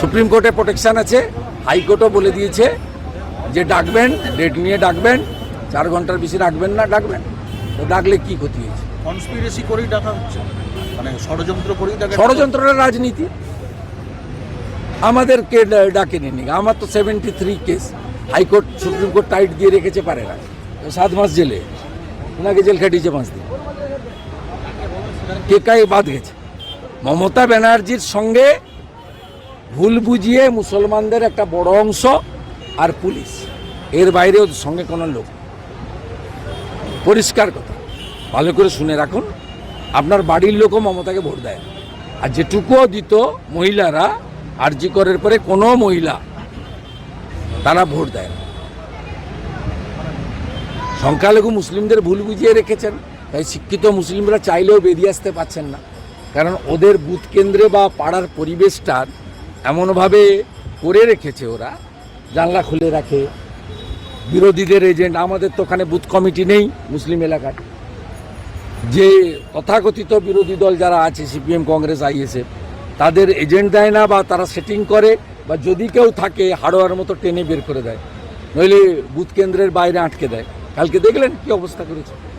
Supreme কোর্টে protection আছে হাইকোর্টও বলে দিয়েছে যে ডাকবেন ডেট নিয়ে ডাকবেন চার ঘণ্টার বেশি ডাকবেন না ডাকবেন। তো ডাকলে কি ক্ষতি হয়েছে? কনস্পিরেসি করেই ডাকা হচ্ছে। মানে ষড়যন্ত্র করেই ডাকা ষড়যন্ত্রের রাজনীতি। আমাদেরকে ডা- ডাকে নিনি আমার তো seventy three case high court supreme court tight দিয়ে রেখেছে পারে না সাত মাস জেলে। ওনাকে জেল খাটিয়েছে পাঁচ দিন। কে কাই বাদ গেছে? মমতা ব্যানার্জির সঙ্গে ভুল বুঝিয়ে মুসলমানদের একটা বড় অংশ আর পুলিশ। এর বাইরে ওদের সঙ্গে কোনো লোক পরিষ্কার কথা। ভালো করে শুনে রাখুন, আপনার বাড়ির লোকও মমতাকে ভোট দেয়। আর যেটুকুও দিত মহিলারা, আরজি করের পরে কোনো মহিলা তারা ভোট দেয় না। সংখ্যালঘু মুসলিমদের ভুল বুঝিয়ে রেখেছেন, তাই শিক্ষিত মুসলিমরা চাইলেও বেরিয়ে আসতে পারছেন না। কারণ ওদের বুথ কেন্দ্রে বা পাড়ার পরিবেশটার এমনভাবে করে রেখেছে ওরা, জানলা খুলে রাখে। বিরোধীদের এজেন্ট আমাদের তো ওখানে বুথ কমিটি নেই মুসলিম এলাকায়। যে তথাকথিত বিরোধী দল যারা আছে সিপিএম কংগ্রেস আইএসএফ তাদের এজেন্ট দেয় না বা তারা সেটিং করে বা যদি কেউ থাকে, হাড়োয়ার মতো টেনে বের করে দেয়। নইলে বুথ কেন্দ্রের বাইরে আটকে দেয়। কালকে দেখলেন কি অবস্থা করেছে?